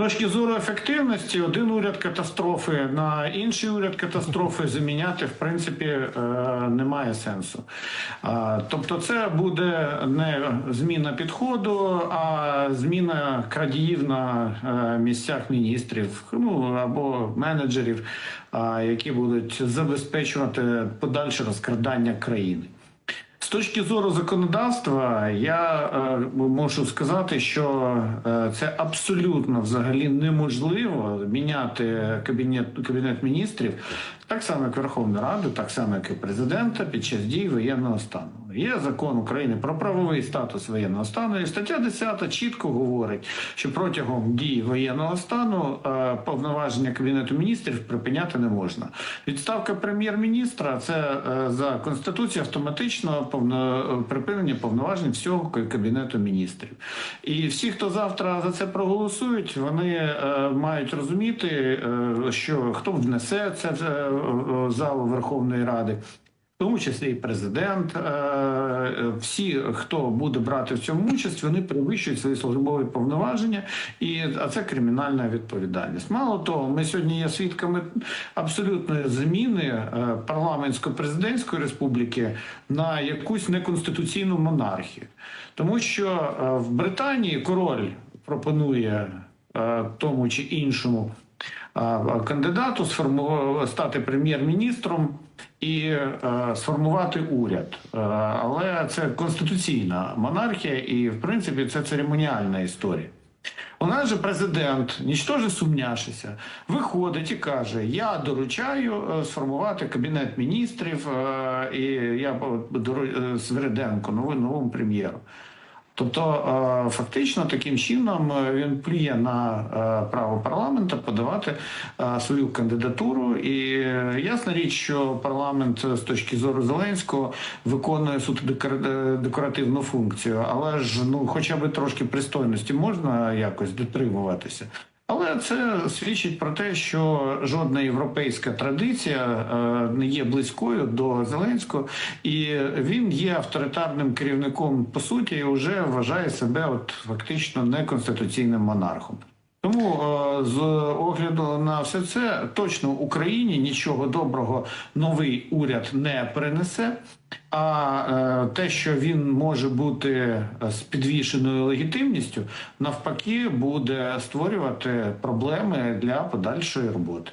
Точки зору ефективності, один уряд катастрофи на інший уряд катастрофи заміняти в принципі е, немає сенсу. Тобто, це буде не зміна підходу, а зміна крадіїв на е, місцях міністрів, ну або менеджерів, які будуть забезпечувати подальше розкрадання країни. Точки зору законодавства, я е, можу сказати, що е, це абсолютно взагалі неможливо міняти кабінет кабінет міністрів так само, як Верховну Раду, так само, як і президента під час дій воєнного стану. Є закон України про правовий статус воєнного стану, і стаття 10 чітко говорить, що протягом дії воєнного стану е, повноваження кабінету міністрів припиняти не можна. Відставка прем'єр-міністра це е, за конституцією автоматично повно припинення повноважень всього кабінету міністрів. І всі, хто завтра за це проголосують, вони е, мають розуміти, е, що хто внесе це е, в залу Верховної Ради. Тому числі і президент, е, всі, хто буде брати в цьому участь, вони перевищують свої службові повноваження, і а це кримінальна відповідальність. Мало того, ми сьогодні є свідками абсолютної заміни е, парламентсько-президентської республіки на якусь неконституційну монархію, тому що е, в Британії король пропонує тому чи іншому кандидату стати прем'єр-міністром і е, сформувати уряд. Е, але це конституційна монархія, і в принципі це церемоніальна історія. У нас же президент, нічтоже сумняшися, виходить і каже: Я доручаю е, сформувати кабінет міністрів, і я новий новому прем'єру. Тобто, е, фактично, таким чином е, він плює на е, право парламенту подавати свою кандидатуру. І ясна річ, що парламент з точки зору Зеленського виконує суто декор- декоративну функцію, але ж ну, хоча б трошки пристойності можна якось дотримуватися. Але це свідчить про те, що жодна європейська традиція е, не є близькою до Зеленського, і він є авторитарним керівником по суті і вже вважає себе от фактично неконституційним монархом. Тому е, з огляду на все це точно Україні нічого доброго новий уряд не принесе. А е, те, що він може бути е, з підвішеною легітимністю, навпаки, буде створювати проблеми для подальшої роботи.